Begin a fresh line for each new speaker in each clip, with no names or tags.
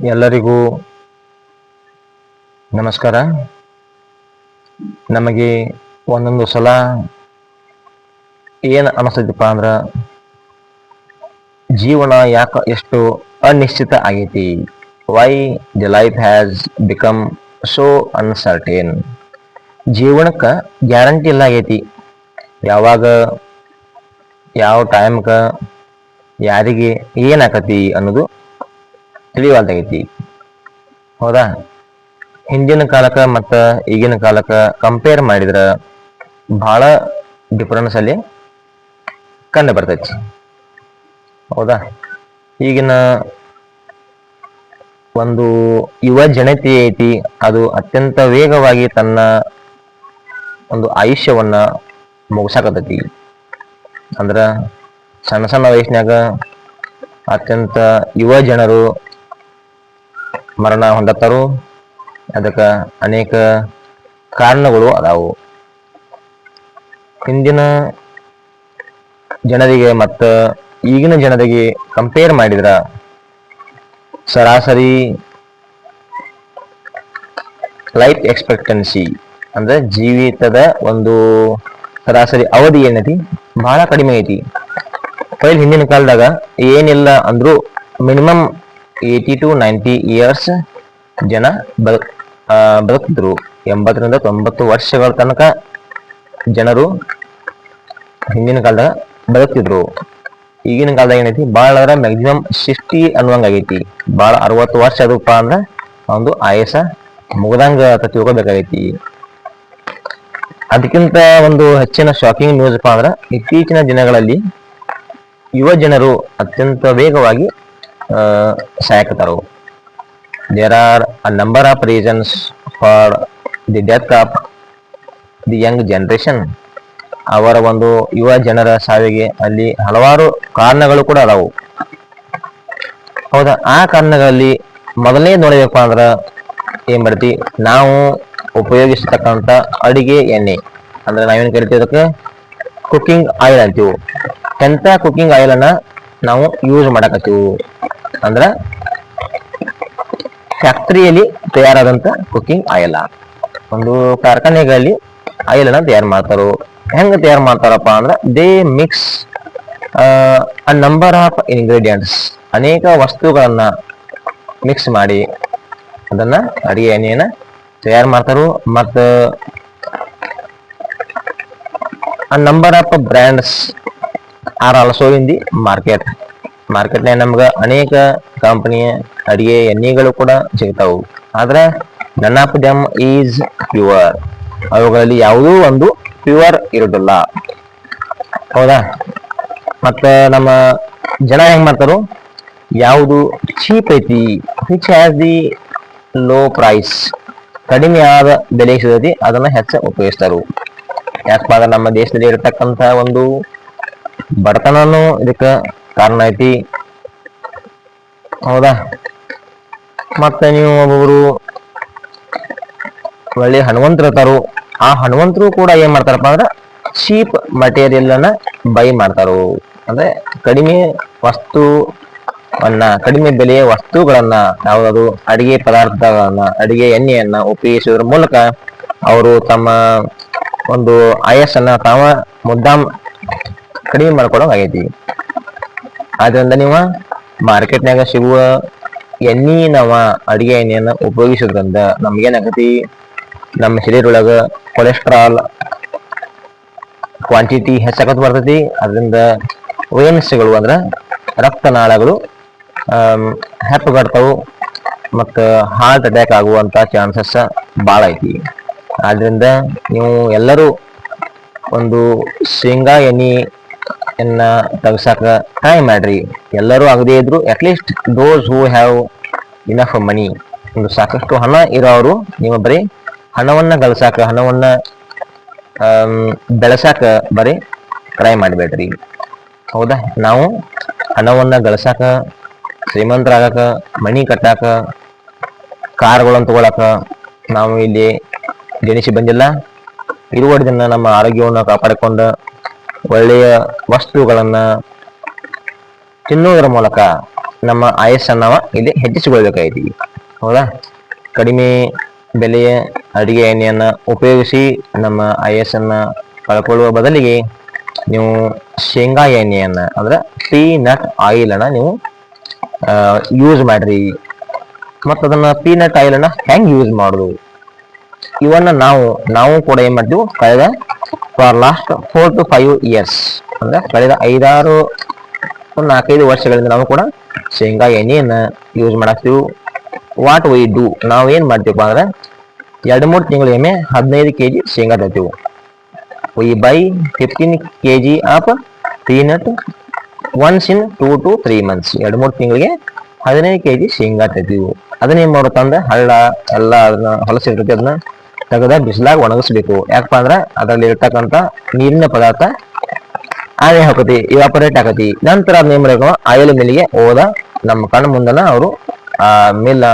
ಎಲ್ಲರಿಗೂ ನಮಸ್ಕಾರ. ನಮಗೆ ಒಂದೊಂದು ಸಲ ಏನು ಅನಿಸ್ತೈತಪ್ಪ ಅಂದ್ರೆ, ಜೀವನ ಯಾಕೆ ಎಷ್ಟು ಅನಿಶ್ಚಿತ ಆಗೈತಿ? Why the life has become so uncertain ಜೀವನಕ್ಕೆ ಗ್ಯಾರಂಟಿ ಇಲ್ಲ ಆಗೈತಿ. ಯಾವಾಗ, ಯಾವ ಟೈಮ್ಗೆ ಯಾರಿಗೆ ಏನಾಕತಿ ಅನ್ನೋದು ತಿಳಿವಾಲ್ದಾಗೈತಿ ಹೌದಾ? ಹಿಂದಿನ ಕಾಲಕ್ಕ ಮತ್ತ ಈಗಿನ ಕಾಲಕ್ಕ ಕಂಪೇರ್ ಮಾಡಿದ್ರ ಬಹಳ ಡಿಫರೆನ್ಸ್ ಅಲ್ಲಿ ಕಂಡು ಬರ್ತೈತಿ. ಹೌದಾ? ಈಗಿನ ಒಂದು ಯುವ ಜನತೆ ಐತಿ, ಅದು ಅತ್ಯಂತ ವೇಗವಾಗಿ ತನ್ನ ಒಂದು ಆಯುಷ್ಯವನ್ನ ಮುಗಿಸಾಕತೈತಿ ಅಂದ್ರ ಸಣ್ಣ ಸಣ್ಣ ವಯಸ್ಸಿನಾಗ ಅತ್ಯಂತ ಯುವ ಜನರು ಮರಣ ಹೊಂದತ್ತಾರು ಅದಕ್ಕೆ ಅನೇಕ ಕಾರಣಗಳು ಅದಾವು. ಹಿಂದಿನ ಜನರಿಗೆ ಮತ್ತು ಈಗಿನ ಜನರಿಗೆ ಕಂಪೇರ್ ಮಾಡಿದ್ರ ಸರಾಸರಿ ಲೈಫ್ ಎಕ್ಸ್ಪೆಕ್ಟೆನ್ಸಿ ಅಂದ್ರೆ ಜೀವಿತದ ಒಂದು ಸರಾಸರಿ ಅವಧಿ ಏನೈತಿ? ಬಹಳ ಕಡಿಮೆ ಐತಿ. ಹಿಂದಿನ ಕಾಲದಾಗ ಏನಿಲ್ಲ ಅಂದ್ರೂ minimum eighty to ninety years ಜನ ಬದುಕ್ ಬದುಕಿದ್ರು ಎಂಬತ್ತರಿಂದ ತೊಂಬತ್ತು ವರ್ಷಗಳ ತನಕ ಜನರು ಹಿಂದಿನ ಕಾಲದಾಗ ಬದುಕ್ತಿದ್ರು. ಈಗಿನ ಕಾಲದಾಗ ಏನೈತಿ? ಭಾಳ ಅದರ ಮ್ಯಾಕ್ಸಿಮಮ್ ಸಿಕ್ಸ್ಟಿ ಅನ್ನುವಂಗಾಗೈತಿ ಭಾಳ ಅರವತ್ತು ವರ್ಷ ಅದಪ್ಪ ಅಂದ್ರೆ ಒಂದು ಆಯಸ ಮುಗ್ದಂಗ ತಿಳ್ಕೊಬೇಕಾಗೈತಿ. ಅದಕ್ಕಿಂತ ಒಂದು ಹೆಚ್ಚಿನ ಶಾಕಿಂಗ್ ನ್ಯೂಸ್ ಅಂದ್ರ ಇತ್ತೀಚಿನ ದಿನಗಳಲ್ಲಿ ಯುವ ಜನರು ಅತ್ಯಂತ ವೇಗವಾಗಿ ಆ, ಸಾಯಕತ್ತಾರು there are a number of reasons for the death of the young generation ಅವರ ಒಂದು ಯುವ ಜನರ ಸಾವಿಗೆ ಅಲ್ಲಿ ಹಲವಾರು ಕಾರಣಗಳು ಕೂಡ ಅದಾವು. ಹೌದಾ? ಆ ಕಾರಣಗಳಲ್ಲಿ ಮೊದಲನೇ ನೋಡಬೇಕು ಅಂದ್ರೆ ಏನ್ ಮಾಡ್ತಿ? ನಾವು ಉಪಯೋಗಿಸ್ತಕ್ಕಂಥ ಅಡಿಗೆ ಎಣ್ಣೆ. ಅಂದ್ರೆ ನಾವೇನು ಕರಿತೀವಿ ಅದಕ್ಕೆ? ಕುಕ್ಕಿಂಗ್ ಆಯಿಲ್ ಅಂತೀವಿ. ಎಂಥ ಕುಕ್ಕಿಂಗ್ ಆಯಿಲನ್ನು ನಾವು ಯೂಸ್ ಮಾಡಕತ್ತೀವಿ. ಅಂದ್ರ ಫ್ಯಾಕ್ಟರಿಯಲ್ಲಿ ತಯಾರಾದಂತ ಕುಕಿಂಗ್ ಆಯಿಲ್ ಒಂದು ಕಾರ್ಖಾನೆಗಳಲ್ಲಿ ಆಯಿಲ್ ಅನ್ನ ತಯಾರು ಮಾಡ್ತಾರೋ. ಹೆಂಗ ತಯಾರು ಮಾಡ್ತಾರಪ್ಪ ಅಂದ್ರ they mix a number of ingredients ಅನೇಕ ವಸ್ತುಗಳನ್ನ ಮಿಕ್ಸ್ ಮಾಡಿ, ಅದನ್ನ ಅಡಿಗೆ ಎಣ್ಣೆಯನ್ನ ತಯಾರು ಮಾಡ್ತಾರೋ. ಮತ್ತ number of brands are also in the market ಮಾರ್ಕೆಟ್ನಾಗ ನಮ್ಗೆ ಅನೇಕ ಕಂಪನಿಯ ಅಡಿಗೆ ಎಣ್ಣೆಗಳು ಕೂಡ ಸಿಗ್ತಾವು. ಆದ್ರೆ ನನ್ ಆಫ್ ಈಸ್ ಪ್ಯೂರ್. ಅವುಗಳಲ್ಲಿ ಯಾವುದೂ ಒಂದು ಪ್ಯೂರ್ ಇರೋದಿಲ್ಲ. ಹೌದಾ? ಮತ್ತೆ ನಮ್ಮ ಜನ ಹೆಂಗ್ ಮಾಡ್ತಾರೋ? ಯಾವುದು ಚೀಪ್ ಐತಿ? Which has the low price ಕಡಿಮೆ ಆದ ಬೆಲೆ ಸಿಗತಿ ಅದನ್ನ ಹೆಚ್ಚು ಉಪಯೋಗಿಸ್ತಾರು. ಯಾಕಪ್ಪ ಅಂದ್ರೆ ನಮ್ಮ ದೇಶದಲ್ಲಿ ಇರತಕ್ಕಂತ ಒಂದು ಬಡತನನು ಇದಕ್ಕ ಕಾರಣ ಐತಿ. ಹೌದಾ? ಮತ್ತೆ ನೀವು ಒಬ್ಬೊಬ್ರು ಒಳ್ಳೆ ಹನುಮಂತರು ಇರ್ತಾರು. ಆ ಹನುಮಂತರು ಕೂಡ ಏನ್ ಮಾಡ್ತಾರಪ್ಪ ಅಂದ್ರೆ ಚೀಪ್ ಮಟೀರಿಯಲ್ ಅನ್ನ ಬೈ ಮಾಡ್ತಾರು. ಅಂದ್ರೆ ಕಡಿಮೆ ವಸ್ತು ಅನ್ನ, ಕಡಿಮೆ ಬೆಲೆಯ ವಸ್ತುಗಳನ್ನ, ಯಾವ್ದಾದ್ರು ಅಡಿಗೆ ಪದಾರ್ಥಗಳನ್ನ, ಅಡಿಗೆ ಎಣ್ಣೆಯನ್ನ ಉಪಯೋಗಿಸುವುದರ ಮೂಲಕ ಅವರು ತಮ್ಮ ಒಂದು ಆಯಸ್ಸನ್ನ ತಾವ ಮುದ್ದಾಮ್ ಕಡಿಮೆ ಮಾಡ್ಕೊಳಂಗ್ ಆಗೈತಿ ಆದ್ರಿಂದ ನೀವು ಮಾರ್ಕೆಟ್ನಾಗ ಸಿಗುವ ಎಣ್ಣೆ ನಾವ, ಅಡಿಗೆ ಎಣ್ಣೆಯನ್ನ ಉಪಯೋಗಿಸೋದ್ರಿಂದ ನಮ್ಗೇನಾಗತಿ ನಮ್ಮ ಶರೀರೊಳಗ ಕೊಲೆಸ್ಟ್ರಾಲ್ ಕ್ವಾಂಟಿಟಿ ಹೆಚ್ಚಾಗತ್ ಬರ್ತೈತಿ. ಅದರಿಂದ ವೇನ್ಸ್ಗಳು ಅಂದ್ರ ರಕ್ತನಾಳಗಳು ಹೆಪ್ಪು ಹೆಪ್ಪಗಡ್ತಾವು ಮತ್ತು ಹಾರ್ಟ್ ಅಟ್ಯಾಕ್ ಆಗುವಂತ ಚಾನ್ಸಸ್ ಭಾಳ ಐತಿ. ಆದ್ರಿಂದ ನೀವು ಎಲ್ಲರೂ ಒಂದು ಶೇಂಗಾ ಎಣ್ಣೆಯನ್ನ ತಗ್ಸಾಕ ಟ್ರೈ ಮಾಡ್ರಿ. ಎಲ್ಲರೂ ಆಗದೇ ಇದ್ರು at least those who have enough money ಒಂದು ಸಾಕಷ್ಟು ಹಣ ಇರೋರು, ನೀವು ಬರೀ ಹಣವನ್ನ ಗಳಿಸಾಕ, ಹಣವನ್ನ ಬೆಳೆಸಾಕ ಬರೀ ಟ್ರೈ ಮಾಡಬೇಡ್ರಿ. ಹೌದಾ? ನಾವು ಹಣವನ್ನ ಗಳಿಸಾಕ, ಶ್ರೀಮಂತರಾಗಕ, ಮನಿ ಕಟ್ಟಾಕ, ಕಾರ್ಗಳನ್ನು ತಗೊಳಕ ನಾವು ಇಲ್ಲಿ ಜನಿಸಿ ಬಂದಿಲ್ಲ. ಇರುವ ನಮ್ಮ ಆರೋಗ್ಯವನ್ನು ಕಾಪಾಡಿಕೊಂಡ ಒಳ್ಳೆಯ ವಸ್ತುಗಳನ್ನು ತಿನ್ನುವುದರ ಮೂಲಕ ನಮ್ಮ ಆಯಸ್ಸನ್ನು ಇಲ್ಲಿ ಹೆಚ್ಚಿಸಿಕೊಳ್ಬೇಕಾಗೈತಿ ಹೌದಾ? ಕಡಿಮೆ ಬೆಲೆಯ ಅಡುಗೆ ಎಣ್ಣೆಯನ್ನು ಉಪಯೋಗಿಸಿ ನಮ್ಮ ಆಯಸ್ಸನ್ನು ಕಳ್ಕೊಳ್ಳುವ ಬದಲಿಗೆ ನೀವು ಶೇಂಗಾ ಎಣ್ಣೆಯನ್ನು ಅಂದ್ರೆ ಪೀ ನಟ್ ಆಯಿಲನ್ನು ನೀವು ಯೂಸ್ ಮಾಡಿರಿ. ಮತ್ತು ಅದನ್ನು ಪೀನಟ್ ನಟ್ ಆಯಿಲನ್ನು ಹೆಂಗ್ ಯೂಸ್ ಮಾಡುದು? ಇವನ್ನ ನಾವು ನಾವು ಕೂಡ ಏನ್ ಮಾಡ್ತೀವಿ ಕಳೆದ for last four to five years ಅಂದ್ರೆ ಕಳೆದ ಐದಾರು, ನಾಲ್ಕೈದು ವರ್ಷಗಳಿಂದ ನಾವು ಕೂಡ ಶೇಂಗಾ ಎಣ್ಣೆಯನ್ನ ಯೂಸ್ ಮಾಡಾಕ್ತಿವಿ. ವಾಟ್ ವೈ ಡೂ ನಾವು ಏನ್ ಮಾಡ್ತೀವಪ್ಪ ಅಂದ್ರೆ ಎರಡು ಮೂರು ತಿಂಗಳು ಎಮ್ಮೆ ಹದಿನೈದು ಕೆ ಜಿ ಶೇಂಗಾ ತರ್ತೀವಿ. We buy fifteen K G of peanut once in two to three months ಎರಡು ಮೂರು ತಿಂಗಳಿಗೆ ಹದಿನೈದು ಕೆ ಜಿ ಶೇಂಗಾ ತರ್ತೀವಿ. ಅದನ್ನ ಏನ್ ಮಾಡುತ್ತಂದ್ರೆ ಹಳ್ಳ, ಎಲ್ಲ ಅದನ್ನ ಹೊಲಸಿರ್ತೈತಿ ಅದನ್ನ ತೆಗೆದ ಬಿಸಿಲಾಗ ಒಣಗಿಸ್ಬೇಕು. ಯಾಕಪ್ಪ ಅಂದ್ರ ಅದರಲ್ಲಿ ಇರ್ತಕ್ಕಂಥ ನೀರಿನ ಪದಾರ್ಥ ಆನೆ ಹಾಕತಿ ಇವಾಪರೇಟ್ ಆಕತಿ ನಂತರ ಅದ್ ಆಯಿಲ್ ಮಿಲ್ಗೆ ಹೋದ ನಮ್ಮ ಕಣ್ಣು ಮುಂದನ ಅವರು ಆ ಮಿಲ್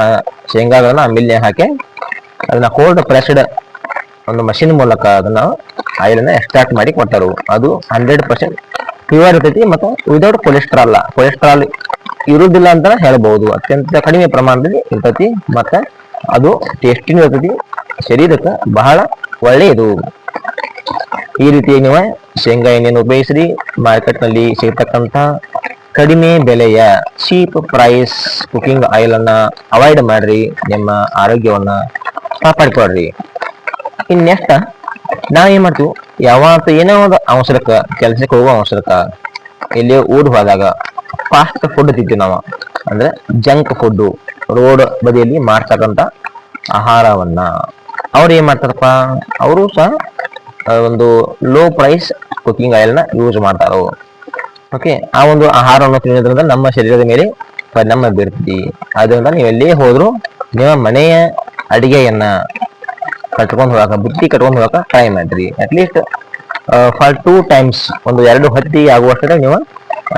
ಶೇಂಗಾಗಳನ್ನ ಆ ಮಿಲ್ಗೆ ಹಾಕಿ ಅದನ್ನ ಕೋಲ್ಡ್ ಪ್ರೆಸ್ಡ್ ಒಂದು ಮಷಿನ್ ಮೂಲಕ ಅದನ್ನ ಆಯಿಲನ್ನ ಎಕ್ಸ್ಟ್ರಾಕ್ಟ್ ಮಾಡಿ ಕೊಟ್ಟರು. ಅದು ಹಂಡ್ರೆಡ್ ಪರ್ಸೆಂಟ್ ಪ್ಯೂರ್ ಇರ್ತೈತಿ ಮತ್ತು ವಿದೌಟ್ ಕೊಲೆಸ್ಟ್ರಾಲ್ ಕೊಲೆಸ್ಟ್ರಾಲ್ ಇರುವುದಿಲ್ಲ ಅಂತ ಹೇಳ್ಬಹುದು ಅತ್ಯಂತ ಕಡಿಮೆ ಪ್ರಮಾಣದಲ್ಲಿ ಇರ್ತೈತಿ ಮತ್ತೆ ಅದು ಟೇಸ್ಟಿನೂ ಇರ್ತೈತಿ. ಶರೀರಕ್ಕೆ ಬಹಳ ಒಳ್ಳೆಯದು. ಈ ರೀತಿ ನೀವು ಶೇಂಗಾ ಎಣ್ಣೆಯನ್ನು ಉಪಯೋಗಿಸ್ರಿ. ಮಾರ್ಕೆಟ್ನಲ್ಲಿ ಸಿಗತಕ್ಕಂತ ಕಡಿಮೆ ಬೆಲೆಯ ಚೀಪ್ ಪ್ರೈಸ್ ಕುಕಿಂಗ್ ಆಯಿಲ್ ಅನ್ನ ಅವಾಯ್ಡ್ ಮಾಡ್ರಿ. ನಿಮ್ಮ ಆರೋಗ್ಯವನ್ನ ಕಾಪಾಡ್ಕೊಳ್ರಿ. ಇನ್ ನೆಕ್ಸ್ಟ್ ನಾವ್ ಏನ್ ಮಾಡ್ತೀವಿ? ಯಾವಾಗ ಏನೋ ಒಂದು ಅವಸರಕ್ಕ, ಕೆಲ್ಸಕ್ಕೆ ಹೋಗೋ ಅವಸರಕ್ಕ ಇಲ್ಲಿ ಊರ್ ಹೋದಾಗ ಫಾಸ್ಟ್ ಫುಡ್ ತಿಂತೀವಿ ನಾವು. ಅಂದ್ರೆ ಜಂಕ್ ಫುಡ್ ರೋಡ್ ಬದಿಯಲ್ಲಿ ಮಾಡ್ತಕ್ಕಂಥ ಆಹಾರವನ್ನ. ಅವ್ರು ಏನ್ ಮಾಡ್ತಾರಪ್ಪ? ಅವರು ಸಹ ಒಂದು ಲೋ ಪ್ರೈಸ್ ಕುಕಿಂಗ್ ಆಯಿಲ್ನ ಯೂಸ್ ಮಾಡ್ತಾರೋ. ಓಕೆ ಆ ಒಂದು ಆಹಾರವನ್ನು ತಿನ್ನೋದ್ರಿಂದ ನಮ್ಮ ಶರೀರದ ಮೇಲೆ ಪರಿಣಾಮ ಬೀರ್ತೀವಿ ಅದರಿಂದ ನೀವು ಎಲ್ಲೇ ಹೋದ್ರು ನಿಮ್ಮ ಮನೆಯ ಅಡಿಗೆಯನ್ನ ಕಟ್ಕೊಂಡು ಹೋಗಾಕ, ಬುತ್ತಿ ಕಟ್ಕೊಂಡು ಹೋಗಾಕ ಟ್ರೈ ಮಾಡ್ರಿ. ಅಟ್ಲೀಸ್ಟ್ ಫಾರ್ ಟೂ ಟೈಮ್ಸ್ ಒಂದು ಎರಡು ಹತ್ತಿ ಆಗುವಷ್ಟರ ನೀವು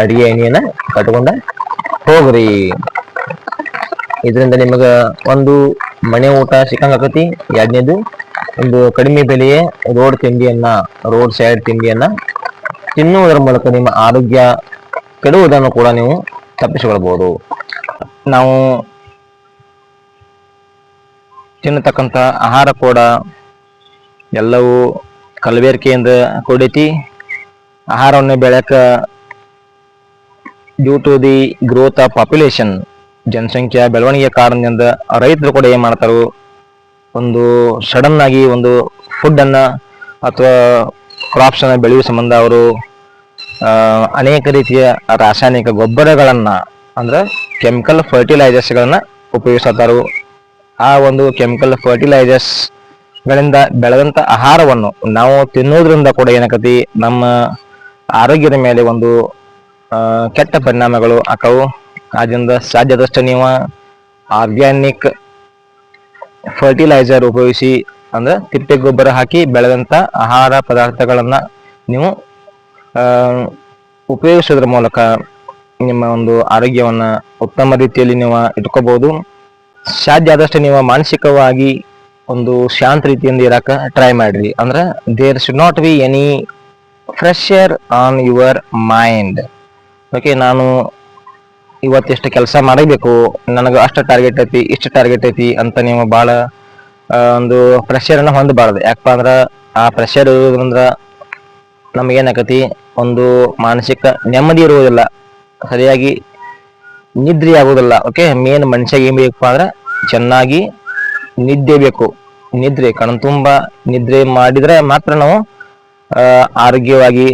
ಅಡಿಗೆ ಎಣ್ಣೆಯನ್ನ ಕಟ್ಕೊಂಡ ಹೋಗ್ರಿ. ಇದರಿಂದ ನಿಮಗ ಒಂದು ಮನೆ ಊಟ ಸಿಕ್ಕಂಗ ಆಕತಿ, ಎರಡನೇದು ಒಂದು ಕಡಿಮೆ ಬೆಲೆಯ ರೋಡ್ ತಿಂಡಿಯನ್ನ, ರೋಡ್ ಸೈಡ್ ತಿಂಡಿಯನ್ನ ತಿನ್ನುವುದರ ಮೂಲಕ ನಿಮ್ಮ ಆರೋಗ್ಯ ಕೆಡುವುದನ್ನು ಕೂಡ ನೀವು ತಪ್ಪಿಸಿಕೊಳ್ಬಹುದು. ನಾವು ತಿನ್ನತಕ್ಕಂಥ ಆಹಾರ ಕೂಡ ಎಲ್ಲವೂ ಕಲಬೇರಿಕೆಯಿಂದ ಕೂಡೈತಿ. ಆಹಾರವನ್ನು ಬೆಳೆಯಕ್ಕೆ due to the growth of population ಜನಸಂಖ್ಯಾ ಬೆಳವಣಿಗೆ ಕಾರಣದಿಂದ ರೈತರು ಕೂಡ ಏನ್ ಮಾಡ್ತಾರೋ? ಒಂದು ಸಡನ್ ಆಗಿ ಒಂದು ಫುಡ್ ಅನ್ನ ಅಥವಾ ಕ್ರಾಪ್ಸ್ ಅನ್ನ ಬೆಳೆಯುವ ಸಂಬಂಧ ಅವರು ಅನೇಕ ರೀತಿಯ ರಾಸಾಯನಿಕ ಗೊಬ್ಬರಗಳನ್ನ ಅಂದ್ರೆ ಕೆಮಿಕಲ್ ಫರ್ಟಿಲೈಸರ್ಸ್ ಗಳನ್ನ ಉಪಯೋಗಿಸುತ್ತಾರು ಆ ಒಂದು ಕೆಮಿಕಲ್ ಫರ್ಟಿಲೈಸರ್ಸ್ ಗಳಿಂದ ಬೆಳೆದಂತ ಆಹಾರವನ್ನು ನಾವು ತಿನ್ನೋದ್ರಿಂದ ಕೂಡ ಏನಾಕತಿ ನಮ್ಮ ಆರೋಗ್ಯದ ಮೇಲೆ ಒಂದು ಕೆಟ್ಟ ಪರಿಣಾಮಗಳು ಆಕವು ಆದ್ರಿಂದ ಸಾಧ್ಯದಷ್ಟು ನೀವು ಆರ್ಗ್ಯಾನಿಕ್ ಫರ್ಟಿಲೈಸರ್ ಉಪಯೋಗಿಸಿ ಅಂದ್ರೆ ತಿಪ್ಪೆ ಗೊಬ್ಬರ ಹಾಕಿ ಬೆಳೆದಂತ ಆಹಾರ ಪದಾರ್ಥಗಳನ್ನು ನೀವು ಉಪಯೋಗಿಸೋದ್ರ ಮೂಲಕ ನಿಮ್ಮ ಒಂದು ಆರೋಗ್ಯವನ್ನ ಉತ್ತಮ ರೀತಿಯಲ್ಲಿ ನೀವು ಇಟ್ಕೋಬೋದು. ಸಾಧ್ಯ ಆದಷ್ಟು ನೀವು ಮಾನಸಿಕವಾಗಿ ಒಂದು ಶಾಂತ ರೀತಿಯಿಂದ ಇರಕ ಟ್ರೈ ಮಾಡ್ರಿ. ಅಂದ್ರೆ there should not be any pressure on your mind okay ನಾನು ಇವತ್ತೆಷ್ಟು ಕೆಲಸ ಮಾಡಬೇಕು? ನನಗೆ ಅಷ್ಟು ಟಾರ್ಗೆಟ್ ಐತಿ, ಇಷ್ಟು ಟಾರ್ಗೆಟ್ ಐತಿ ಅಂತ ನೀವು ಭಾಳ ಒಂದು ಪ್ರೆಷರ್ ಅನ್ನ ಹೊಂದಬಾರ್ದು. ಯಾಕಪ್ಪ ಅಂದ್ರೆ ಆ ಪ್ರೆಷರ್ ಇರೋದ್ರಿಂದ ನಮಗೇನಾಕತಿ? ಒಂದು ಮಾನಸಿಕ ನೆಮ್ಮದಿ ಇರುವುದಿಲ್ಲ. ಸರಿಯಾಗಿ ನಿದ್ರೆ ಆಗುವುದಿಲ್ಲ. ಓಕೆ ಮೇನ್ ಮನುಷ್ಯ ಏನು ಬೇಕಪ್ಪ ಅಂದ್ರೆ ಚೆನ್ನಾಗಿ ನಿದ್ದೆ ಬೇಕು. ನಿದ್ರೆ ಕಣ್ತುಂಬ ನಿದ್ರೆ ಮಾಡಿದ್ರೆ ಮಾತ್ರ ನಾವು ಆರೋಗ್ಯವಾಗಿ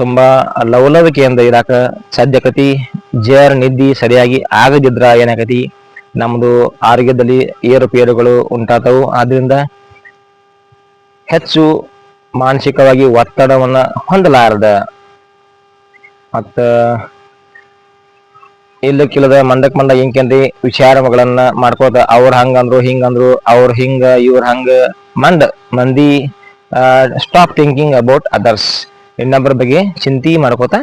ತುಂಬಾ ಲವಲವಿಕೆಯಿಂದ ಇರಾಕ ಸಾಧ್ಯಕತಿ ಜರ್ ನಿದ್ದಿ ಸರಿಯಾಗಿ ಆಗದಿದ್ರ ಏನಾಗತಿ? ನಮ್ದು ಆರೋಗ್ಯದಲ್ಲಿ ಏರುಪೇರುಗಳು ಉಂಟಾತವು. ಆದ್ರಿಂದ ಹೆಚ್ಚು ಮಾನಸಿಕವಾಗಿ ಒತ್ತಡವನ್ನ ಹೊಂದಲಾರದ. ಮತ್ತ ಇಲ್ಲಕ್ಕಿಲ್ಲದ ಮಂದಕ್ ಮಂದ ಏನ್ಕೇನ್ರಿ ವಿಚಾರಗಳನ್ನ ಮಾಡ್ಕೋತ ಅವ್ರ ಹಂಗಂದ್ರು, ಹಿಂಗಂದ್ರು, ಅವ್ರ ಹಿಂಗ, ಇವ್ರ ಹಂಗ ಮಂದ, ಮಂದಿ ಸ್ಟಾಪ್ ಥಿಂಕಿಂಗ್ ಅಬೌಟ್ ಅದರ್ಸ್ ಇನ್ನೊಬ್ಬರ ಬಗ್ಗೆ ಚಿಂತೆ ಮಾಡ್ಕೋತ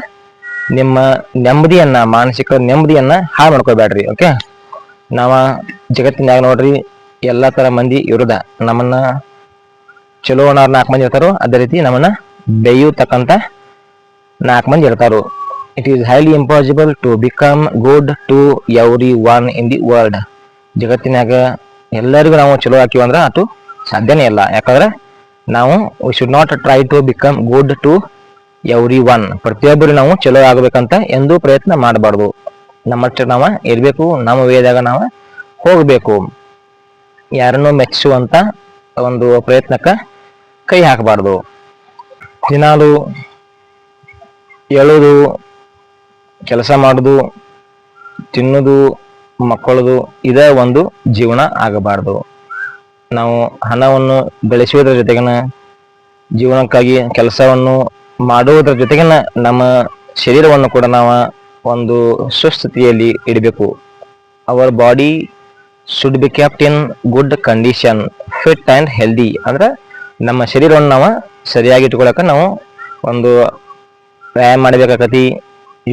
ನಿಮ್ಮ ನೆಮ್ಮದಿಯನ್ನ, ಮಾನಸಿಕ ನೆಮ್ಮದಿಯನ್ನ ಹಾಳು ಮಾಡ್ಕೋಬೇಡ್ರಿ ಓಕೆ ನಾವ ಜಗತ್ತಿನಾಗ ನೋಡ್ರಿ, ಎಲ್ಲಾ ತರ ಮಂದಿ ಇರುದ. ನಮ್ಮನ್ನ ಚಲೋ ಅನ್ನೋರ್ ನಾಲ್ಕು ಮಂದಿ ಇರ್ತಾರೋ, ಅದೇ ರೀತಿ ನಮ್ಮನ್ನ ಬೇಯುತಕ್ಕಂತ ನಾಲ್ಕು ಮಂದಿ ಇರ್ತಾರೋ. It is highly impossible to become good to everyone in the world ಜಗತ್ತಿನಾಗ ಎಲ್ಲರಿಗೂ ನಾವು ಚಲೋ ಹಾಕಿವಿ ಅಂದ್ರೆ ಅದು ಸಾಧ್ಯನೇ ಇಲ್ಲ. ಯಾಕಂದ್ರೆ ನಾವು we should not try to become good to everyone ಪ್ರತಿಯೊಬ್ಬರು ನಾವು ಚಲೋ ಆಗ್ಬೇಕಂತ ಎಂದೂ ಪ್ರಯತ್ನ ಮಾಡಬಾರ್ದು. ನಮ್ಮಷ್ಟು ನಾವು ಇರಬೇಕು, ನಮ್ಮ ವೇದಾಗ ನಾವು ಹೋಗಬೇಕು. ಯಾರನ್ನು ಮೆಚ್ಚಿಸುವಂತ ಒಂದು ಪ್ರಯತ್ನಕ್ಕೆ ಕೈ ಹಾಕಬಾರ್ದು. ದಿನಾಲು ಎಳೋದು, ಕೆಲಸ ಮಾಡುದು, ತಿನ್ನೋದು, ಮಕ್ಕಳದು, ಇದೇ ಒಂದು ಜೀವನ ಆಗಬಾರ್ದು. ನಾವು ಹಣವನ್ನು ಗಳಿಸುವುದರ ಜೊತೆಗಿನ ಜೀವನಕ್ಕಾಗಿ ಕೆಲಸವನ್ನು ಮಾಡುವುದರ ಜೊತೆಗಿನ ನಮ್ಮ ಶರೀರವನ್ನು ಕೂಡ ನಾವು ಒಂದು ಸುಸ್ಥಿತಿಯಲ್ಲಿ ಇಡಬೇಕು. Our body should be kept in good condition fit and healthy ಅಂದ್ರೆ ನಮ್ಮ ಶರೀರವನ್ನು ನಾವು ಸರಿಯಾಗಿ ಇಟ್ಕೊಳಕ್ಕೆ ನಾವು ಒಂದು ವ್ಯಾಯಾಮ ಮಾಡಬೇಕಾಗತಿ,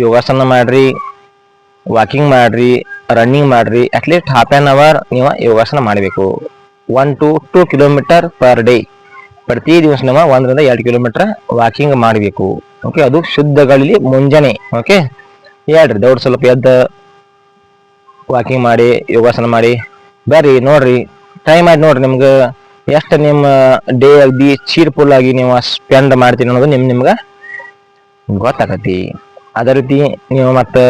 ಯೋಗಾಸನ ಮಾಡ್ರಿ ವಾಕಿಂಗ್ ಮಾಡ್ರಿ ರನ್ನಿಂಗ್ ಮಾಡ್ರಿ ಅಟ್ಲೀಸ್ಟ್ ಹಾಫ್ ಆನ್ ಅವರ್ ನೀವು ಯೋಗಾಸನ ಮಾಡಬೇಕು. One to two kilometre per day ಪ್ರತಿ ದಿವಸ ನಮ್ಮ ಒಂದರಿಂದ ಎರಡು ಕಿಲೋಮೀಟರ್ ವಾಕಿಂಗ್ ಮಾಡಬೇಕು. ಓಕೆ ಅದು ಶುದ್ಧ ಮುಂಜಾನೆ. ಓಕೆ ಹೇಳ್ರಿ ದೌಡ್ ಸ್ವಲ್ಪ ಎದ್ದ ವಾಕಿಂಗ್ ಮಾಡಿ, ಯೋಗಾಸನ ಮಾಡಿ. ಬರ್ರಿ, ನೋಡ್ರಿ ಟೈಮ್ ಆಯ್ತು ನೋಡ್ರಿ ನಿಮ್ಗೆ. ಎಷ್ಟು ನಿಮ್ಮ ಡೇ ಅಗ್ದಿ ಚೀರ್ಫುಲ್ ಆಗಿ ನೀವು ಸ್ಪೆಂಡ್ ಮಾಡ್ತೀನಿ ಅನ್ನೋದು ನಿಮ್ ನಿಮ್ಗೆ ಗೊತ್ತಾಗತಿ ಅದೇ ರೀತಿ ನೀವು ಮತ್ತೆ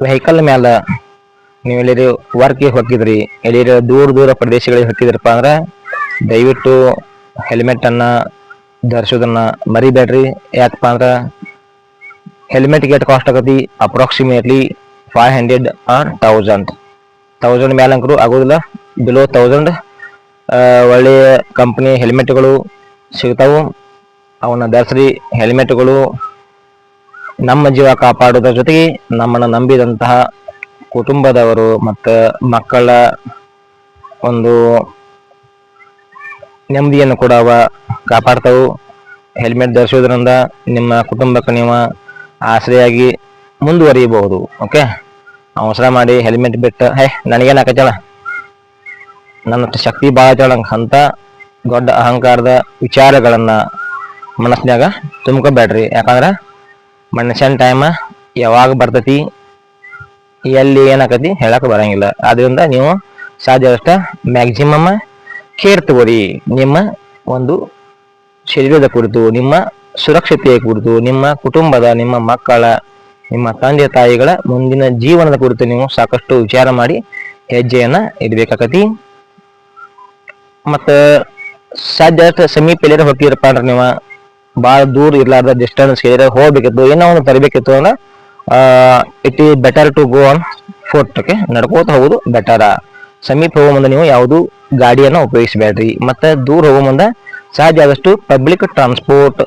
ವೆಹಿಕಲ್ ಮ್ಯಾಲ ನೀವು ಎಲ್ಲಿರಿ ವರ್ಕಿಗೆ ಹೋಗಿದ್ರಿ, ಎಲ್ಲಿರ ದೂರ ದೂರ ಪ್ರದೇಶಗಳಿಗೆ ಹೋಗಿದ್ರಪ್ಪ ಅಂದ್ರೆ ದಯವಿಟ್ಟು ಹೆಲ್ಮೆಟ್ ಅನ್ನ ಧರಿಸೋದನ್ನ ಮರಿಬೇಡ್ರಿ. ಯಾಕಪ್ಪ ಅಂದ್ರೆ ಹೆಲ್ಮೆಟ್ಗೆ ಎಷ್ಟು cost ಆಗತಿ approximately five hundred or thousand thousand ಮೇಲೆ ಅಂಕರು ಆಗೋದಿಲ್ಲ ಬಿಲೋ ತೌಸಂಡ್ ಒಳ್ಳೆಯ ಕಂಪ್ನಿ ಹೆಲ್ಮೆಟ್ಗಳು ಸಿಗ್ತಾವು. ಅವನ್ನ ಧರಿಸ್ರಿ. ಹೆಲ್ಮೆಟ್ಗಳು ನಮ್ಮ ಜೀವ ಕಾಪಾಡೋದ್ರ ಜೊತೆಗೆ ನಮ್ಮನ್ನು ನಂಬಿದಂತಹ ಕುಟುಂಬದವರು ಮತ್ತು ಮಕ್ಕಳ ಒಂದು ನೆಮ್ಮದಿಯನ್ನು ಕೂಡ ಅವ ಕಾಪಾಡ್ತಾವು. ಹೆಲ್ಮೆಟ್ ಧರಿಸೋದ್ರಿಂದ ನಿಮ್ಮ ಕುಟುಂಬಕ್ಕೆ ನೀವು ಆಶ್ರಯಾಗಿ ಮುಂದುವರಿಯಬಹುದು ಓಕೆ ಅವಸರ ಮಾಡಿ ಹೆಲ್ಮೆಟ್ ಬಿಟ್ಟು, ಹೇ, ನನಗೇನು ಆಕೈತಲ್ಲ? ನನ್ನ ಶಕ್ತಿ ಭಾಳ ಐತಳ ಅಂತ ದೊಡ್ಡ ಅಹಂಕಾರದ ವಿಚಾರಗಳನ್ನ ಮನಸ್ಸಿನಾಗ ತುಂಬ್ಕೋಬೇಡ್ರಿ. ಯಾಕಂದ್ರೆ ಮನುಷ್ಯನ ಟೈಮ ಯಾವಾಗ ಬರ್ತೈತಿ, ಎಲ್ಲಿ ಏನಾಕತಿ ಹೇಳಕ್ಕೆ ಬರಂಗಿಲ್ಲ. ಆದ್ದರಿಂದ ನೀವು ಸಾಧ್ಯವಷ್ಟ ಮ್ಯಾಕ್ಸಿಮಮ್ ಕೇರ್ ತಗೋರಿ ನಿಮ್ಮ ಒಂದು ಶರೀರದ ಕುರಿತು, ನಿಮ್ಮ ಸುರಕ್ಷತೆಯ ಕುರಿತು, ನಿಮ್ಮ ಕುಟುಂಬದ, ನಿಮ್ಮ ಮಕ್ಕಳ, ನಿಮ್ಮ ತಂದೆ ತಾಯಿಗಳ ಮುಂದಿನ ಜೀವನದ ಕುರಿತು ನೀವು ಸಾಕಷ್ಟು ವಿಚಾರ ಮಾಡಿ ಹೆಜ್ಜೆಯನ್ನ ಇಡಬೇಕಾಕತಿ. ಮತ್ತ ಸಾಧ್ಯ ಸಮೀಪ ಎಲ್ಲಾರ ಹೋಗ್ತೀರಪ್ಪ ಅಂದ್ರೆ ನೀವು? ಭಾಳ ದೂರ ಇರ್ಲಾರ್ದ ಡಿಸ್ಟೆನ್ಸ್ ಏರಿಯಾ ಹೋಗ್ಬೇಕಿತ್ತು, ಏನೋ ಒಂದು ತರಬೇಕಿತ್ತು ಅಂದ್ರೆ it is better to go on foot okay ನಡ್ಕೋತ ಹೋಗುದು ಬೆಟರ ಸಮೀಪ ಹೋಗೋ ಮುಂದೆ ನೀವು ಯಾವುದು ಗಾಡಿಯನ್ನು ಉಪಯೋಗಿಸಬೇಡ್ರಿ. ಮತ್ತೆ ದೂರ ಹೋಗೋ ಮುಂದೆ ಸಾಧ್ಯ ಆದಷ್ಟು ಪಬ್ಲಿಕ್ ಟ್ರಾನ್ಸ್ಪೋರ್ಟ್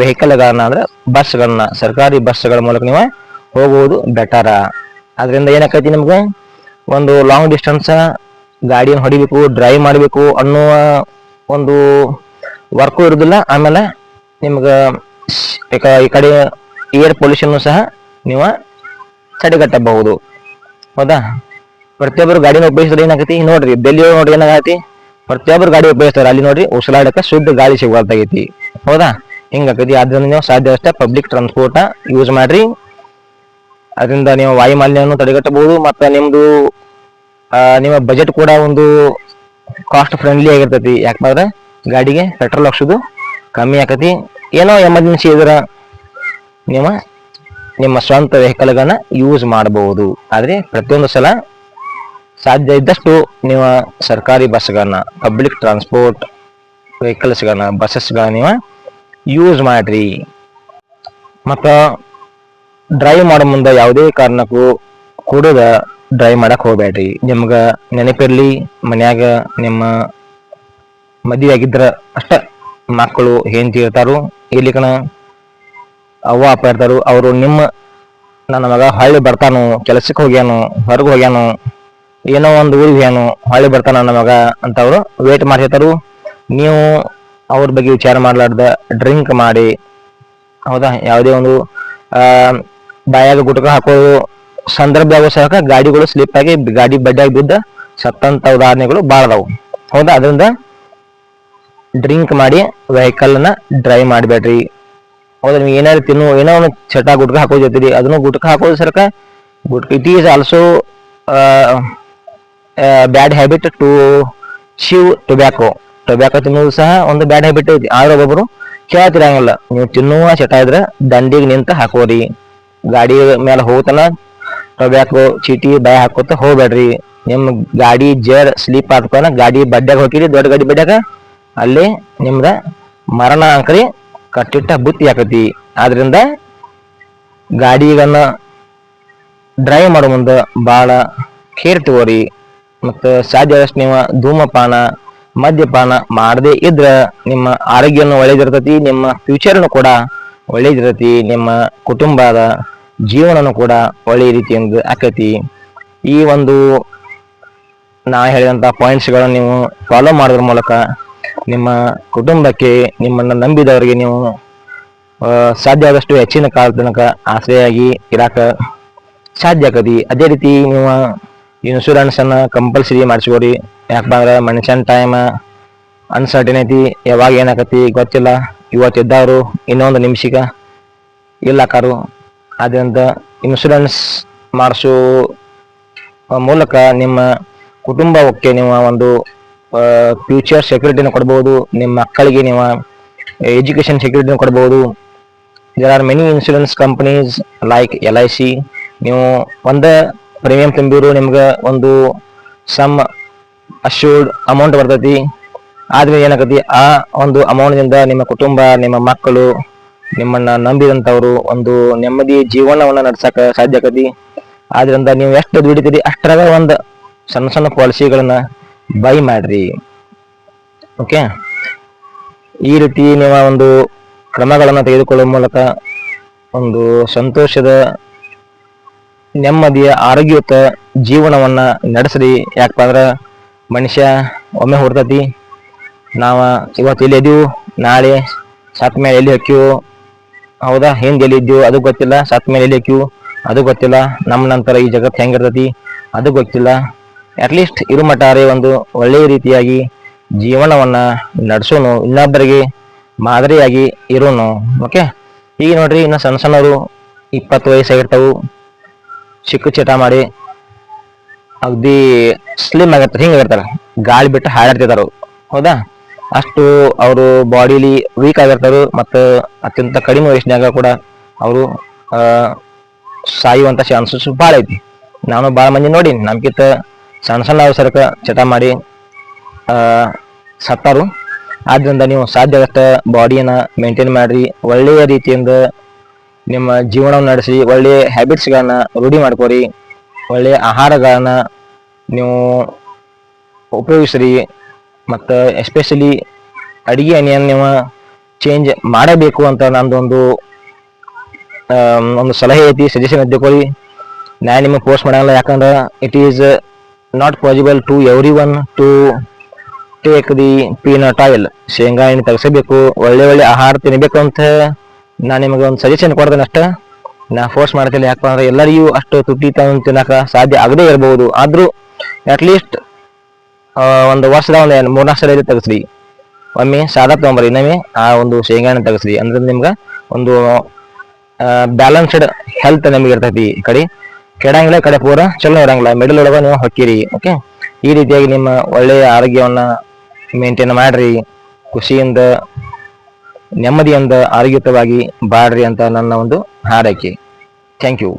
ವೆಹಿಕಲ್ಗಳನ್ನ ಅಂದ್ರೆ ಬಸ್ಗಳನ್ನ, ಸರ್ಕಾರಿ ಬಸ್ಗಳ ಮೂಲಕ ನೀವು ಹೋಗುವುದು ಬೆಟರ ಅದರಿಂದ ಏನಾಕೈತಿ ನಿಮ್ಗೆ? ಒಂದು ಲಾಂಗ್ ಡಿಸ್ಟೆನ್ಸ್ ಗಾಡಿಯನ್ನು ಹೊಡಿಬೇಕು ಡ್ರೈವ್ ಮಾಡಬೇಕು ಅನ್ನುವ ಒಂದು ವರ್ಕು ಇರೋದಿಲ್ಲ. ಆಮೇಲೆ ನಿಮ್ಗೆ ಈ ಕಡೆ ಏರ್ ಪೊಲ್ಯೂಷನ್ ಸಹ ನೀವು ತಡೆಗಟ್ಟಬಹುದು. ಹೌದಾ? ಪ್ರತಿಯೊಬ್ಬರು ಗಾಡಿನ ಉಪಯೋಗಿಸಿದ್ರೆ ಏನಾಗುತ್ತೆ ನೋಡ್ರಿ ಡೆಲ್ಲಿ ನೋಡ್ರಿ ಏನಾಗತಿ? ಪ್ರತಿಯೊಬ್ಬರು ಗಾಡಿ ಉಪಯೋಗಿಸ್ತಾರೆ. ಅಲ್ಲಿ ನೋಡ್ರಿ ಉಸಿರಾಡಕ್ಕೆ ಶುದ್ಧ ಗಾಳಿ ಸಿಗುವಂತಾಗೈತಿ ಹೌದಾ? ಹಿಂಗಾಗತಿ ಆದ್ರಿಂದ ನೀವು ಸಾಧ್ಯ ಅಷ್ಟೇ ಪಬ್ಲಿಕ್ ಟ್ರಾನ್ಸ್ಪೋರ್ಟ್ ಯೂಸ್ ಮಾಡ್ರಿ. ಅದರಿಂದ ನೀವು ವಾಯು ಮಾಲಿನ್ಯವನ್ನು ತಡೆಗಟ್ಟಬಹುದು ಮತ್ತೆ ನಿಮ್ದು ನಿಮ್ಮ ಬಜೆಟ್ ಕೂಡ ಒಂದು ಕಾಸ್ಟ್ ಫ್ರೆಂಡ್ಲಿ ಆಗಿರ್ತೈತಿ. ಯಾಕಂದ್ರೆ ಗಾಡಿಗೆ ಪೆಟ್ರೋಲ್ ಹಾಕ್ಸೋದು ಕಮ್ಮಿ ಆಕತಿ. ಏನೋ ಎಮರ್ಜೆನ್ಸಿ ಇದ್ರ ನೀವು ನಿಮ್ಮ ಸ್ವಂತ ವೆಹಿಕಲ್ಗಳನ್ನ ಯೂಸ್ ಮಾಡಬಹುದು. ಆದ್ರೆ ಪ್ರತಿಯೊಂದು ಸಲ ಸಾಧ್ಯ ಇದ್ದಷ್ಟು ನೀವು ಸರ್ಕಾರಿ ಬಸ್ಗಳನ್ನ ಪಬ್ಲಿಕ್ ಟ್ರಾನ್ಸ್ಪೋರ್ಟ್ ವೆಹಿಕಲ್ಸ್ಗಳನ್ನ ಬಸ್ಸಸ್ಗಳನ್ನ ನೀವು ಯೂಸ್ ಮಾಡ್ರಿ. ಮತ್ತು ಡ್ರೈವ್ ಮಾಡೋ ಮುಂದೆ ಯಾವುದೇ ಕಾರಣಕ್ಕೂ ಕುಡಿದ ಡ್ರೈವ್ ಮಾಡಕ್ಕೆ ಹೋಗ್ಬೇಡ್ರಿ. ನಿಮ್ಗೆ ನೆನಪಿರಲಿ, ಮನ್ಯಾಗ ನಿಮ್ಮ ಮದುವೆ ಆಗಿದ್ರ ಅಷ್ಟ ಮಕ್ಕಳು, ಹೆಂಡತಿ ಇರ್ತಾರು. ಇಲ್ಲಿ ಕಣ, ಅವ್ವ, ಅಪ್ಪ ಇರ್ತಾರು. ಅವರು ನಿಮ್ಮ ನನ್ನ ಮಗ ಹಳ್ಳಿ ಬರ್ತಾನು ಕೆಲಸಕ್ಕೆ ಹೋಗ್ಯಾನು, ಹೊರಗೆ ಹೋಗ್ಯಾನು ಏನೋ ಒಂದು ಊರಿಗೆ ಏನು ಹೊಳ್ಳಿ ಬರ್ತಾನ ನಮಗ ಮಗ ಅಂತ ಅವರು ವೇಟ್ ಮಾಡ್ತಿರ್ತಾರು ನೀವು ಅವ್ರ ಬಗ್ಗೆ ವಿಚಾರ ಮಾಡ್ಲಾರ್ದ ಡ್ರಿಂಕ್ ಮಾಡಿ. ಹೌದಾ? ಯಾವುದೇ ಒಂದು ಬಾಯಾಗ ಗುಟ್ಕ ಹಾಕೋ ಸಂದರ್ಭದಾಗ ಸಹ ಗಾಡಿಗಳು ಸ್ಲಿಪ್ ಆಗಿ ಗಾಡಿ ಬಡ್ಡಾಗಿ ಬಿದ್ದ ಸತ್ತಂತ ಉದಾಹರಣೆಗಳು ಭಾಳ ಅದಾವು. ಹೌದಾ? ಅದರಿಂದ ಡ್ರಿಂಕ್ ಮಾಡಿ ವೆಹಿಕಲ್ ಡ್ರೈವ್ ಮಾಡಬೇಡ್ರಿ. ಹೌದಾ? ನೀವು ಏನಾದ್ರು ತಿನ್ನು, ಏನೋ ಒಂದು ಚಟ ಗುಟ್ಕ ಹಾಕೋದಿರ್ತೀರಿ ಅದನ್ನು ಗುಟ್ಕ ಹಾಕೋದು ಸರ್ಕ gutka it is also bad habit to chew tobacco tobacco ತಿನ್ನುವುದು ಸಹ ಒಂದು ಬ್ಯಾಡ್ ಹ್ಯಾಬಿಟ್ ಐತಿ ಆದ್ರೆ ಒಬ್ಬೊಬ್ರು ಕೇಳ್ತಿರಂಗಿಲ್ಲ. ನೀವು ತಿನ್ನುವ ಚಟ ಇದ್ರೆ ದಂಡಿಗೆ ನಿಂತ ಹಾಕೋರಿ. ಗಾಡಿ ಮೇಲೆ ಹೋಗ್ತಾನ ಟೊಬ್ಯಾಕೋ ಚೀಟಿ ಬಾಯ್ ಹಾಕೋತ ಹೋಗ್ಬೇಡ್ರಿ. ನಿಮ್ಮ ಗಾಡಿ ಜೇರ್ ಸ್ಲೀಪ್ ಆದ್ಕೊನ ಗಾಡಿ ಬಡ್ಡ್ಯಾಗ ಹೋಗಿರಿ, ದೊಡ್ಡ ಗಾಡಿ ಬಡ್ಡ್ಯಾಗ, ಅಲ್ಲಿ ನಿಮ್ದ ಮರಣ ಅಂಕರಿ ಕಟ್ಟಿಟ್ಟ ಬುತ್ತಿ ಹಾಕತಿ ಆದ್ರಿಂದ ಗಾಡಿಗನ್ನ ಡ್ರೈವ್ ಮಾಡೋ ಮುಂದೆ ಭಾಳ ಕೇರ್ ತಗೋರಿ. ಮತ್ತು ಸಾಧ್ಯ ಆದಷ್ಟು ನೀವು ಧೂಮಪಾನ, ಮದ್ಯಪಾನ ಮಾಡದೇ ಇದ್ರೆ ನಿಮ್ಮ ಆರೋಗ್ಯನೂ ಒಳ್ಳೇದಿರ್ತೈತಿ, ನಿಮ್ಮ ಫ್ಯೂಚರ್ನು ಕೂಡ ಒಳ್ಳೇದಿರ್ತತಿ, ನಿಮ್ಮ ಕುಟುಂಬದ ಜೀವನನು ಕೂಡ ಒಳ್ಳೆಯ ರೀತಿಯಿಂದ ಆಕತಿ. ಈ ಒಂದು ನಾ ಹೇಳಿದಂಥ ಪಾಯಿಂಟ್ಸ್ಗಳನ್ನು ನೀವು ಫಾಲೋ ಮಾಡೋದ್ರ ಮೂಲಕ ನಿಮ್ಮ ಕುಟುಂಬಕ್ಕೆ, ನಿಮ್ಮನ್ನು ನಂಬಿದವರಿಗೆ ನೀವು ಸಾಧ್ಯ ಆದಷ್ಟು ಹೆಚ್ಚಿನ ಕಾಲ ತನಕ ಆಶ್ರಯಾಗಿ ಇರಾಕ ಸಾಧ್ಯ ಆಗತಿ ಅದೇ ರೀತಿ ನೀವು ಇನ್ಶೂರೆನ್ಸ್ ಅನ್ನ ಕಂಪಲ್ಸರಿ ಮಾಡಿಸ್ಕೊಡಿ. ಯಾಕಪ್ಪ ಅಂದ್ರೆ ಮನುಷ್ಯನ ಟೈಮ್ ಅನ್ಸರ್ಟನ್ ಐತಿ ಯಾವಾಗ ಏನಾಕತಿ ಗೊತ್ತಿಲ್ಲ. ಇವತ್ತು ಇದ್ದವರು ಇನ್ನೊಂದು ನಿಮಿಷಗ. ಇಲ್ಲ ಕಾರು ಆದ್ದರಿಂದ ಇನ್ಶೂರೆನ್ಸ್ ಮಾಡಿಸೋ ಮೂಲಕ ನಿಮ್ಮ ಕುಟುಂಬಕ್ಕೆ ನೀವು ಒಂದು ಫ್ಯೂಚರ್ ಸೆಕ್ಯೂರಿಟಿನ ಕೊಡ್ಬೋದು. ನಿಮ್ಮ ಮಕ್ಕಳಿಗೆ ನೀವು ಎಜುಕೇಷನ್ ಸೆಕ್ಯೂರಿಟಿನ ಕೊಡ್ಬೋದು. There are many insurance companies like L I C ನೀವು ಒಂದೇ ಪ್ರೀಮಿಯಂ ತುಂಬಿರು ನಿಮ್ಗೆ ಒಂದು ಸಮ್ ಅಶ್ಯೂರ್ಡ್ ಅಮೌಂಟ್ ಬರ್ತೈತಿ. ಆದ್ರೆ ಏನಾಗತಿ? ಆ ಒಂದು ಅಮೌಂಟ್ನಿಂದ ನಿಮ್ಮ ಕುಟುಂಬ, ನಿಮ್ಮ ಮಕ್ಕಳು, ನಿಮ್ಮನ್ನ ನಂಬಿದಂಥವ್ರು ಒಂದು ನೆಮ್ಮದಿ ಜೀವನವನ್ನ ನಡ್ಸಕ ಸಾಧ್ಯ ಆಗತಿ ಆದ್ರಿಂದ ನೀವು ಎಷ್ಟು ದುಡಿತೀರಿ ಅಷ್ಟರಾಗ ಒಂದು ಸಣ್ಣ ಸಣ್ಣ ಪಾಲಿಸಿಗಳನ್ನ ಬೈ ಮಾಡ್ರಿ. ಓಕೆ ಈ ರೀತಿ ನಿಮ್ಮ ಒಂದು ಕ್ರಮಗಳನ್ನು ತೆಗೆದುಕೊಳ್ಳುವ ಮೂಲಕ ಒಂದು ಸಂತೋಷದ ನೆಮ್ಮದಿಯ ಆರೋಗ್ಯಯುತ ಜೀವನವನ್ನ ನಡೆಸ್ರಿ ಯಾಕಪ್ಪ ಅಂದ್ರೆ ಮನುಷ್ಯ ಒಮ್ಮೆ ಹುಡ್ತತಿ. ನಾವ ಇವತ್ತು ಎಲ್ಲಿ ಇದೀವು, ನಾಳೆ ಸತ್ ಮೇಲೆ ಎಲ್ಲಿ ಹಾಕಿವು ಹೌದಾ? ಹಿಂದೆ ಎಲ್ಲಿ ಇದ್ದೀವು ಅದು ಗೊತ್ತಿಲ್ಲ. ಸತ್ ಮೇಲೆ ಎಲ್ಲಿ ಹೊಕ್ಕಿವು ಅದು ಗೊತ್ತಿಲ್ಲ. ನಮ್ಮ ನಂತರ ಈ ಜಗತ್ತು ಹೆಂಗಿರ್ತತಿ ಅದು ಗೊತ್ತಿಲ್ಲ. ಅಟ್ಲೀಸ್ಟ್ ಇರು ಮಟಾರೆ ಒಂದು ಒಳ್ಳೆಯ ರೀತಿಯಾಗಿ ಜೀವನವನ್ನ ನಡೆಸೋನು, ಇನ್ನೊಬ್ಬರಿಗೆ ಮಾದರಿಯಾಗಿ ಇರೋನು. ಓಕೆ ಈಗ ನೋಡ್ರಿ, ಇನ್ನು ಸಣ್ಣ ಸಣ್ಣವರು ಇಪ್ಪತ್ತು ವಯಸ್ಸಾಗಿರ್ತಾವು. ಚಿಕ್ಕ ಚಟ ಮಾಡಿ ಅಗ್ದಿ ಸ್ಲಿಮ್ ಆಗಿರ್ತಾರೆ. ಹಿಂಗಾಗಿರ್ತಾರೆ ಗಾಳಿ ಬಿಟ್ಟು ಹಾಳಾಡ್ತಿರ್ತಾರ ಹೌದಾ? ಅಷ್ಟು ಅವರು ಬಾಡಿಲಿ ವೀಕ್ ಆಗಿರ್ತಾರ ಮತ್ತು ಅತ್ಯಂತ ಕಡಿಮೆ ವಯಸ್ಸಿನಾಗ ಕೂಡ ಅವರು ಸಾಯುವಂತ ಚಾನ್ಸಸ್ ಭಾಳ ಐತಿ. ನಾನು ಭಾಳ ಮಂದಿ ನೋಡಿ ನಮ್ಗಿಂತ ಸಣ್ಣ ಸಣ್ಣ ಅವಸರಕ ಚಟ ಮಾಡಿ ಸತ್ತಾರು. ಆದ್ರಿಂದ ನೀವು ಸಾಧ್ಯ ಆಗಷ್ಟ ಬಾಡಿಯನ್ನ ಮೇಂಟೈನ್ ಮಾಡ್ರಿ. ಒಳ್ಳೆಯ ರೀತಿಯಿಂದ ನಿಮ್ಮ ಜೀವನವನ್ನು ನಡೆಸಿ ಒಳ್ಳೆಯ ಹ್ಯಾಬಿಟ್ಸ್ಗಳನ್ನು ರೂಢಿ ಮಾಡ್ಕೋರಿ ಒಳ್ಳೆಯ ಆಹಾರಗಳನ್ನ ನೀವು ಉಪಯೋಗಿಸ್ರಿ, ಮತ್ತು ಎಸ್ಪೆಷಲಿ ಅಡಿಗೆ ಎಣ್ಣೆಯನ್ನು ನೀವು ಚೇಂಜ್ ಮಾಡಬೇಕು ಅಂತ ನಂದೊಂದು ಒಂದು ಸಲಹೆ ಐತಿ ಸಜೆಷನ್ ಎದ್ದುಕೊಳ್ಳಿ ನಾನು ನಿಮಗೆ ಪೋಸ್ಟ್ ಮಾಡಲ್ಲ ಯಾಕಂದ್ರೆ it is not possible to everyone to take the peanut oil ಶೇಂಗಾ ಎಣ್ಣೆ ತಗಸಬೇಕು, ಒಳ್ಳೆ ಒಳ್ಳೆ ಆಹಾರ ತಿನ್ನಬೇಕು ಅಂತ ನಾನು ನಿಮಗೆ ಒಂದು ಸಜೆಷನ್ ಕೊಡ್ತೇನೆ ಅಷ್ಟೇ. ನಾ ಫೋರ್ಸ್ ಮಾಡ್ತಿಲ್ಲ, ಯಾಕಪ್ಪ ಅಂದ್ರೆ ಎಲ್ಲರಿಗೂ ಅಷ್ಟು ತುಟ್ಟಿ ತಂದು ತಿನ್ನಕ ಸಾಧ್ಯ ಆಗದೇ ಇರಬಹುದು ಆದ್ರೂ ಅಟ್ಲೀಸ್ಟ್ ಒಂದು ವರ್ಷದ ಒಂದು ಮೂರ್ನಾಲ್ಕು ಸಲ ಇದ್ರೆ ತೆಗೆಸ್ರಿ. ಒಮ್ಮೆ ಸಾದಾ ತಗೊಂಬರಿ ಇನ್ನೊಮ್ಮೆ ಆ ಒಂದು ಶೇಂಗಾನ ತೆಗೆಸ್ರಿ. ಅಂದ್ರೆ ನಿಮ್ಗೆ ಒಂದು ಬ್ಯಾಲೆನ್ಸ್ಡ್ ಹೆಲ್ತ್ ನಿಮಗೆ ಇರ್ತೈತಿ ಈ ಕಡೆ. ಕೆಡಂಗಿಲ್ಲ ಕಡೆ ಪೂರ ಚಲೋ ಇರಂಗಿಲ್ಲ. ಮಿಡಲ್ ಒಳಗೆ ನೀವು ಹೊಕ್ಕಿರಿ ಓಕೆ ಈ ರೀತಿಯಾಗಿ ನಿಮ್ಮ ಒಳ್ಳೆಯ ಆರೋಗ್ಯವನ್ನ ಮೇಂಟೈನ್ ಮಾಡ್ರಿ. ಖುಷಿಯಿಂದ ನೆಮ್ಮದಿಯಿಂದ ಆರೋಗ್ಯಕವಾಗಿ ಬಾಡ್ರಿ ಅಂತ ನನ್ನ ಒಂದು ಹಾರೈಕೆ. Thank you